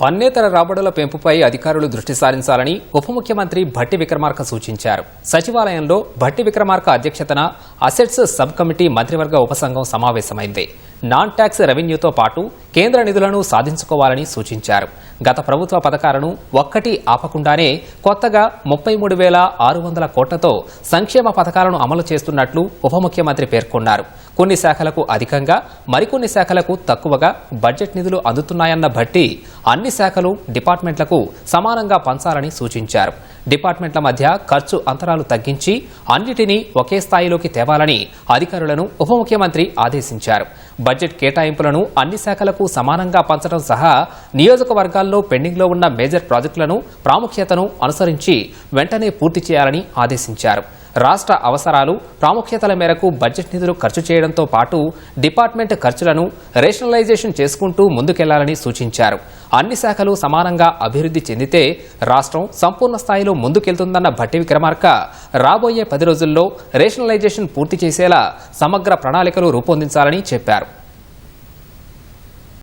పన్నేతర రాబడుల పెంపుపై అధికారులు దృష్టి సారించాలని ఉప ముఖ్యమంత్రి భట్టి విక్రమార్క సూచించారు. సచివాలయంలో భట్టి విక్రమార్క అధ్యక్షతన అసెట్స్ సబ్ కమిటీ మంత్రివర్గ ఉపసంఘం సమావేశమైంది. నాన్ ట్యాక్స్ రెవెన్యూతో పాటు కేంద్ర నిధులను సాధించుకోవాలని సూచించారు. గత ప్రభుత్వ పథకాలను ఒక్కటి ఆపకుండానే కొత్తగా ముప్పై మూడు వేల ఆరు వందల కోట్లతో సంక్షేమ పథకాలను అమలు చేస్తున్నట్లు ఉప ముఖ్యమంత్రి పేర్కొన్నారు. కొన్ని శాఖలకు అధికంగా మరికొన్ని శాఖలకు తక్కువగా బడ్జెట్ నిధులు అందుతున్నాయన్న బట్టి అన్ని శాఖలు డిపార్ట్మెంట్లకు సమానంగా పంచాలని సూచించారు. డిపార్ట్మెంట్ల మధ్య ఖర్చు అంతరాలు తగ్గించి అన్నిటినీ ఒకే స్థాయిలోకి తేవాలని అధికారులను ఉప ముఖ్యమంత్రి ఆదేశించారు. బడ్జెట్ కేటాయింపులను అన్ని శాఖలకు సమానంగా పంచడం సహా నియోజకవర్గాల్లో పెండింగ్లో ఉన్న మేజర్ ప్రాజెక్టులను ప్రాముఖ్యతను అనుసరించి వెంటనే పూర్తి చేయాలని ఆదేశించారు. రాష్ట్ర అవసరాలు ప్రాముఖ్యతల మేరకు బడ్జెట్ నిధులు ఖర్చు చేయడంతో పాటు డిపార్ట్మెంట్ ఖర్చులను రేషనలైజేషన్ చేసుకుంటూ ముందుకెళ్ళాలని సూచించారు. అన్ని శాఖలు సమానంగా అభివృద్ధి చెందితే రాష్ట్రం సంపూర్ణ స్థాయిలో ముందుకెళ్తుందన్న భట్టి విక్రమార్క రాబోయే పది రోజుల్లో రేషనలైజేషన్ పూర్తి చేసేలా సమగ్ర ప్రణాళికలు రూపొందించాలని చెప్పారు.